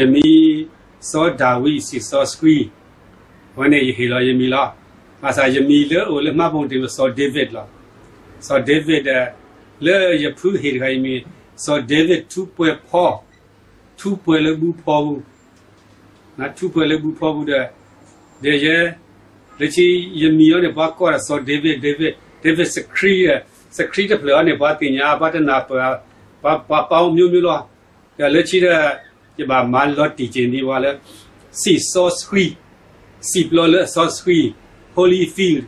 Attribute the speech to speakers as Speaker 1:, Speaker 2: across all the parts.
Speaker 1: ယမီစောဒါဝိစီစောစကွီဝနေဟီလောယမီလောမာစာယမီလေအိုလေမပုံတေစောဒေးဗစ်လောစောဒေးဗစ်လေယဖူဟီခိုင်မီစောဒေးဗစ်2ပွဲဖော2ပွဲလေဘူးဖောဘူးနာ2ပွဲလေဘူးဖောဘူးတဲ့ဒေယေလက်ချီယမီရောနေဘာကောစောဒေးဗစ်ဒေးဗစ်ဒေးဗစ်စခရီစခရီတဲ့ပလောနေဘာတင်ညာဘာတနာပါဘာဘာပေါင်းမျိုးမျိုးလောလက်ချီတဲ့ ဒီဘာမန်လော့တီချင်ဒီဝါလေစီစောစခရီစီပလောလေစောစခရီ holy field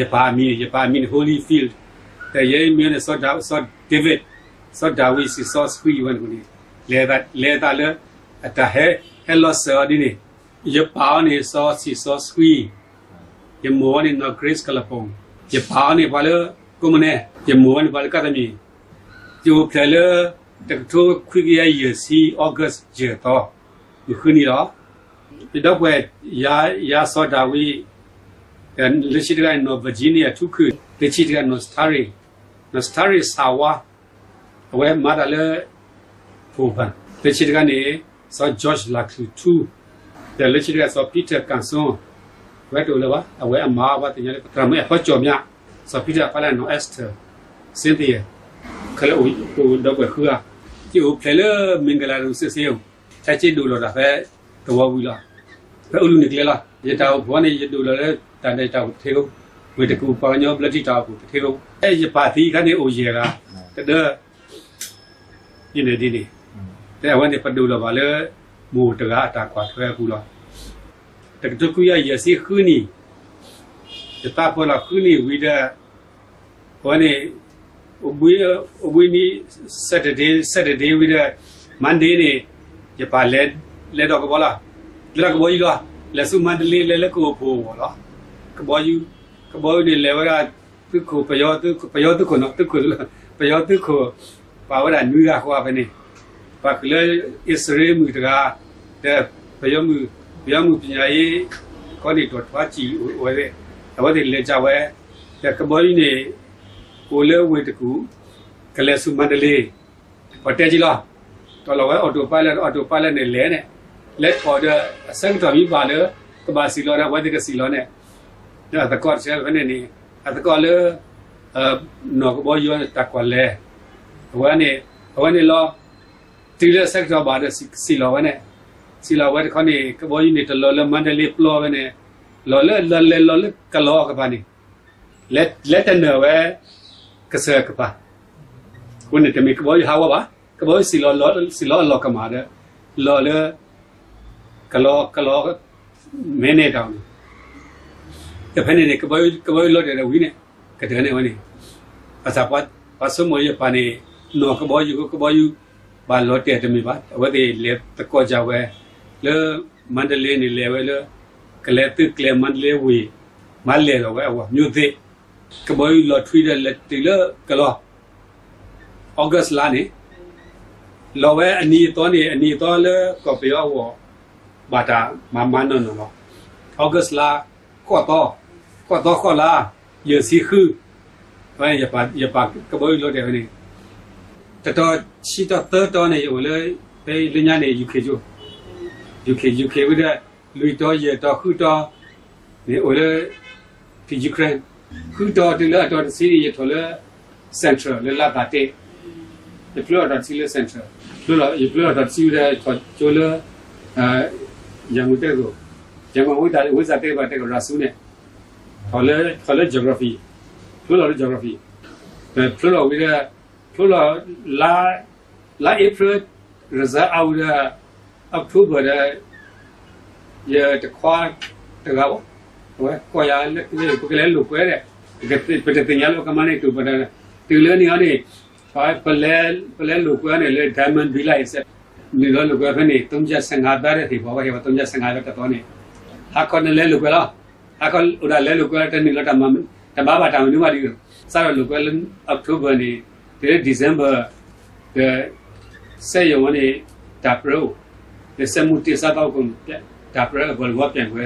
Speaker 1: ရပါမီရပါမီ holy field တဲ့ရဲမင်းနဲ့စောဒါစောဒေးဗစ်စောဒါဝိစီစောစခရီဝန်ကိုလေဒါလေဒါလေအတဟဲဟဲလောဆောဒီနေရပါနေစောစီစောစခရီရမောနေနော် grace ကလပုံရပါနေဘာလေကုမနေရမောနေဘာလေကတမီကျိုဖလေ တကထိုခွေရရစီဩဂတ်ဂျေတော့ဒီခုနီတော့ဒီတော့ကွယ်ရာရာစောဒါဝိလက်ရှိတကနော်ဗာဂျီးနီးယားထုခုလက်ရှိတကနော်စတာရီနော်စတာရီဆာဝါအဝဲမာဒါလေဖူပန်လက်ရှိတကနေစောဂျော့ချ်လာခလူတူတဲ့လက်ရှိတကစောပီတာကန်ဆွန်ဝဲတူလေပါအဝဲအမာဘာတင်ရလေကရမဲဖတ်ကြော်မြစောပီတာဖလာနော်အက်စတာစင်တီယာ ခလအိုဟိုတော့ကွယ်ခူအားဒီဟိုဖလေလမင်္ဂလာရုံစစ်စေးချက်ချစ်ဒူလောတာဖဲတော်ဝူလာဖဲအလူနေကလေလာရတာဘောနေရဒူလောလေတန်တဲ့တောက်ထေကိုဝေတကူပေါညောပလက်တိတောက်ကိုထေကိုအဲရပါသီကနေအိုရေကတဒဒီနေဒီနေတဲ့ဝန်နေပဒူလောပါလေမူတကားအတာကွာထွဲကူလောတကတကူရရစီခူနီတတာပေါ်လာခူနီဝိဒဘောနေ we we need saturday saturday with monday နေရပါလဲလဲတော့ကဘောလားလဲကဘောကြီးလားလဲစုမန္တလေးလဲလဲကိုဖို့ဘောလားကဘောယူကဘောနေလဲဝရသူကိုပယောသူပယောသူကိုနော်သူကိုပယောသူကိုပါဝရနူရဟွာပဲနေပါကလေအစ္စရေးမူတကားတဲ့ပယောမူပယောမူပညာရေးခေါနေတော့ထွားကြည့်ဝဲတဲ့ဘာတွေလဲ ကြဝဲတဲ့ကဘောကြီးနေကိုလဲဝေတကူကလဲစုမန္တလေးဟိုတဲကြီးလားတော်တော်ဝဲအော်တိုပိုင်လက်အော်တိုပိုင်လက်နဲ့လဲနဲ့လက်ခေါ်တဲ့အစံတော်ပြီးပါလေကဘာစီလောရဝဲတကစီလောနဲ့ဒါတကော့ဆဲကနေနေအတကော့လေအနော်ကဘောယောတကော့လဲဝဲနေဝဲနေလောတီလက်ဆက်တော့ပါတဲ့စီလောဝဲနဲ့စီလောဝဲတခေါနေကဘောကြီးနေတလောလမန္တလေးပလောဝဲနဲ့လောလဲလောလဲလောလဲကလောကပါနေလက်လက်တနဝဲ ကစကပါခုနေတမီကဘောဟာဝပါကဘောစီလောလောစီလောလောကမာတဲ့လောလေကလောကလောမင်းနေတောင်းတဖက်နေကဘောကဘောလောတဲ့ဝီနေကတဲ့နေဝနေအစပတ်ပစမရပနေနောကဘောယူကဘောယူဘာလောတဲ့တမီပါဝတ်တဲ့လေတ ကောကြဝဲလေမန္တလေးနေလေဝဲလေကလေตึกကလေမန္တလေးဝီမလဲတော့ဝဲဝမြို့သေးကဘောယူလောထွေးတဲ့လက်တီလကလောဩဂတ်လာနေလောဝဲအနီတော်နေအနီတော်လေကော်ပီယောဝဘာတာမမနနနောဩဂတ်လာကောတော့ကောတော့ခေါ်လာရစီခူဝဲရပါရပါကဘောယူလောတဲ့နေတတော်ချီတော့တော်တော်နေဝလေပဲလညာနေ UK ကျို UK UK ဝဒလူတော်ရတော်ခုတော်နေဝလေဒီ Ukraine ခုတော်တလတော်စီရီရထလ central လလတာတေဒီဖလော်တော်စီလ central ဖလော်ရဖလော်တော်စီရချောလအာရန်ကုန်တဲ့ကိုရန်ကုန်ဝိတာဝိဇာတေဘတဲ့ကိုရာဆူနဲ့ခေါ်လေခေါ်လေ geography ဖလော် geography ဖလော်ဝိတာဖလော်လာလာ april ရဇာအော် october ရတခွာတကော ko ya le ko le lu ko de que te te ya lo que mane tu para tu le ni ani fa pale pale lu ko ne le diamond bi lai se ni lo lu ko fa ni tum ja sanga da re thi ba ba he tum ja sanga da to ni ha ko ne le lu ko la ha ko ura le lu ko ta ni lo ta ma ta ba ba ta ni ma di sa lo lu ko le october ni de december de စေယုံနေတာပရိုဒီစမှုတိစားတော့ကုန်တာပရိုဘောဝပြန်ခွဲ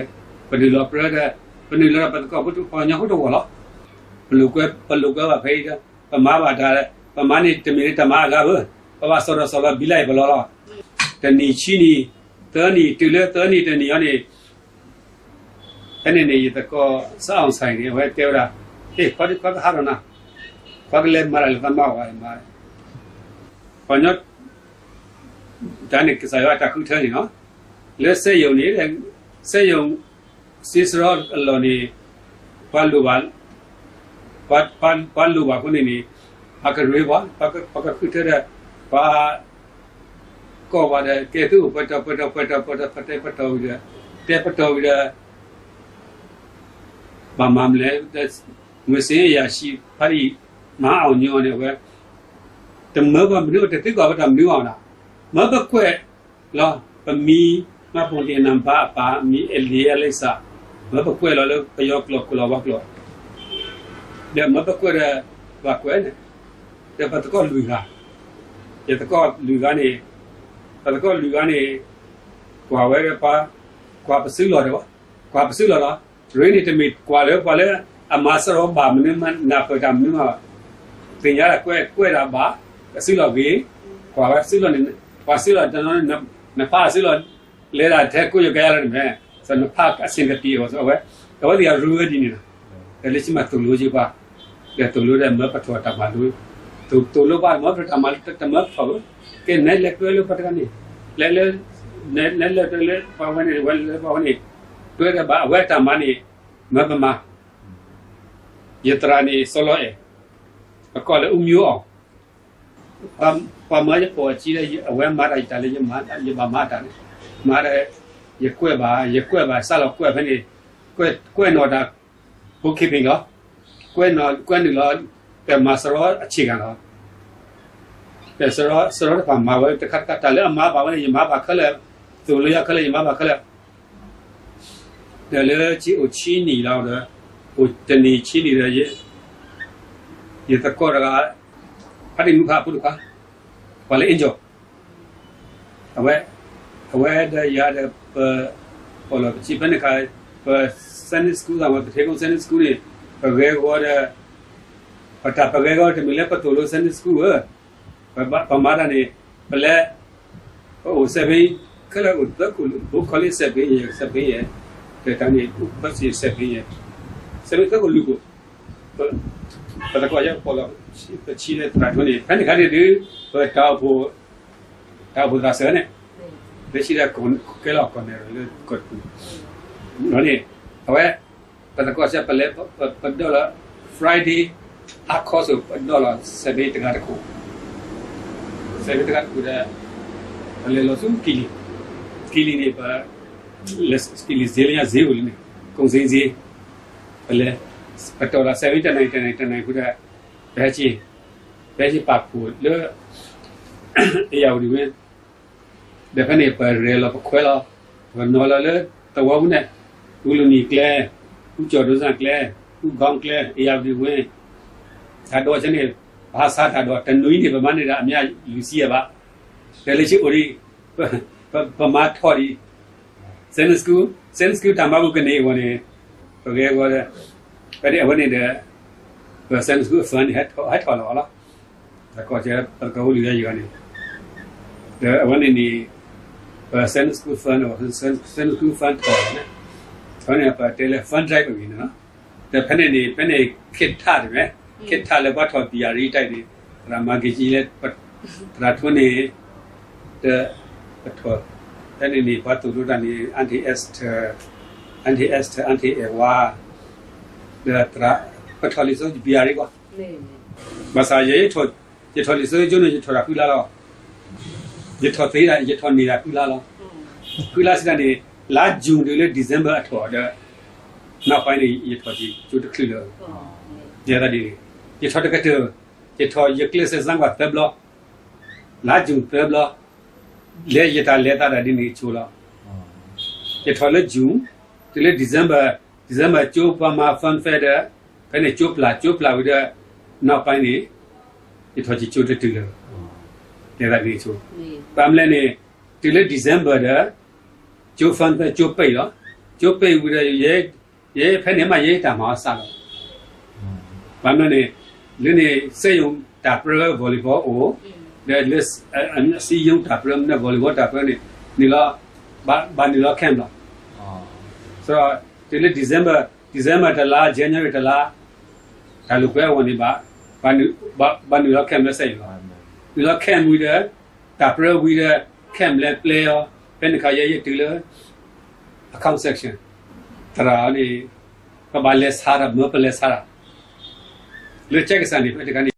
Speaker 1: ပဒီလောပရတဲ့ ပဒီလောပတ်ကောပုတ္တပညာဟုတ်တော့လားဘလူကပလူကပါဖေးပမာပါတာပမာနေတမီတမာကဘပပဆောရဆောရဘီလိုက်ဘလောလားတနီချီနီတနီတူလေတနီတနီရနေအဲ့နေရတကောစောင်းဆိုင်နေဝဲတဲရာဟေးခေါ်ခေါ်ဟာရနာခေါ်လေမရလကမောဝိုင်မာခေါညတ်ဒါနဲ့ကစားရတာခုထဲနေနော်လက်စယုံနေတဲ့စယုံစီစရောအလော်နေဘာလူဘာဘာဘာဘာလူဘာခုနေနေအကရေ ဘာပကပကခုထဲဘာကောပါတယ်ကဲသူ့ပတပတပတပတပတပတဝရတေပတဝရဘာမမလဲငွေစင်းရရှိဖာရီမအောင်ညောနေဝဲတမဘမလို့တတိကဘာတမလို့အောင်လားမဘကွဲလာပမီမပွန်တင်နံပါပါမီအလီအလိစာ ma pa kwe la le pa yo klo kula wa klo de ma pa kwe re wa kwe ne de pa ko lu ga de ko lu ga ne pa ko lu ga ne kwa we re pa kwa pa si lo re wa kwa pa si lo la re ni te mi kwa le kwa le a ma sa ro ba me ma na pa ga me ma pe ya la kwe kwe la ba si lo ge kwa wa si lo ne kwa si lo ta no ne na pa si lo le la te ko yo ga ya ne စုလော်တနော်နဖာစုလော်လဲတာတဲ့ကိုရကြရတယ်မဲစနဖာအစင်ကတီရောဆိုဝဲတော့ဒီရရူဝဒီနေတာတယ်လက်ရှိမှာတူလို့ကြီးပါကဲတူလို့တဲ့မပတ်တော်တာပါလို့တူတူလို့ပါမပတ်တာမတမဖော်ကဲနဲ့လက်တွဲလို့ပတ်ကနေလဲလဲနဲ့နဲ့လက်တွဲလဲပါဝင်နေဝဲလဲပါဝင်နေတွဲတဲ့ဘာအဝဲတာမနေမပမယတရာနေဆလောအဲအကောလည်းဥမျိုးအောင်ပမ်ပမရပေါ်ကြည့်တဲ့အဝဲမာလိုက်တာလေမာရပါမာတာမာတဲ့ 也怪吧，也怪吧，杀了怪反正怪怪那的不开平了，怪那怪那了，但嘛是了起干了，但是了是了把马尾，他他他了马把我的马把克了，走了要克了马把克了，那了只有七年了的，我等你七年了也也他过了个，他的木卡不鲁卡，完了研究，好喂。 ရကအဲ့ဒီမခပုလကဘာလဲအင်ဂျောအဝဲအဝဲတဲ့ရတဲ့ပေါ်လို့ချီပနေခါစန်စကူးတော့တေကုန်းစန်စကူးနေဘယ်ကောတဲ့ pata pagego te mile patolo sen school ba pa mara ne ple o se be kala u ta ku bu khali se be ye se be ye te ta ni u pa si se be ye se be ta ku lu ko pa ta ko ya po la chi ta chi le tra ko ni kan ni ka ni de ba ta bu ta bu da se ne de chi da ko ke la ko ne le ko no ni awe pa ta ko se pa le pa do la friday အခါဆိုတော့လာစဘေးတကားတခုစဘေးတကားတခုတဲ့ဘယ်လိုဆိုကီလီကီလီနေပါလက်စကီလီဇေလျာဇေဝလနေကုံစင်းစီဘယ်လဲပတော်လာ7 9 9 9ခုတဲ့ဘယ်ချီဘယ်ချီပါပူလေအရာဒီဝင်ဒဖနေပါရဲလာပခွဲလာဝနော်လာလေတဝဝနဲ့ဘူးလူနီကလဲဦးကျော်ဒုစံကလဲဦးကောင်းကလဲအရာဒီဝင် ဓာတ်တော်ချင်းနေဘာသာဓာတ်တော်တနွေးနေဗမာနေတာအများလူစီရပါတယ်လေရှိအိုရီပမာထော်ရီစန်စကူစန်စကူတမဘုကနေဝင်နေဘယ်ကောတဲ့ဘယ်ဒီအဝင်နေတဲ့စန်စကူဖန်ဟက်ဟက်ထော်လာလားဒါကောကျပကောလူရရကနေတဲ့အဝင်နေစန်စကူဖန်ဟိုစန်စ န်စကူဖန်ထော်နေဆန်ရပါတယ်လေဖန်ဒရိုက်ပဲနော်တဲ့ဖက်နေနေဖက်နေခစ်ထားတယ်ခေတ်ထလည်းဘာတော်တရားရီတိုက်နေရမဂကြီးလည်းပရထွန်းနေတဲ့ပတော်တနေ့နေဘာတူရတနေအန်တီအက်စ်အန်တီအက်စ်အန်တီအဝါဒါတရာပတော်လေးဆိုဘီယာရီကွာနေမဆာရဲထော်ရထော်လေးဆိုကျုံးနေထော်တာပြလာတော့ ရထော်သေးတာရထော်နေတာပြလာတော့ပြလာစတဲ့လာဂျွန်တွေလေဒီဇင်ဘာအထော်တဲ့နောက်ပိုင်းရထော်ကြီးကျိုးတခုလို့ရတာဒီ je thọ cái trường je thọ je kle se zang wa peblo la jung peblo le je ta le ta da di ni chu lo je thọ le jung ti le december december chu pa ma fun fair da cái này chu pla chu pla wi da no pai ni je thọ ji chu de tu le le da ni chu pam le ni ti le december da chu fun fair chu pai lo chu pai wi da ye ye phe ne ma ye ta ma sa lo ဘာလို့လဲလင်းနေစေယုံတာပရဗောလီဘောအိုတဲ့လက်အစီယုံတာပရနဲ့ဗောလီဘောတာပရနေနီလာဘာဘာနီလောကမ်လား
Speaker 2: အော်
Speaker 1: ဆိုတော့ဒီလေ December December တလား January တလားဒါလိုပဲဝင်နေပါဘာနီဘာဘာနီလောကမ်လဲဆိုင်လား ဒီလောကမ်ဝီဒတာပရဝီဒကမ်လက် player ဘယ်နှခါရရတူလဲ account section တရာလေဘာလဲစားရမပလဲစားရလေချက်ကစနေပဲဒီကနေ့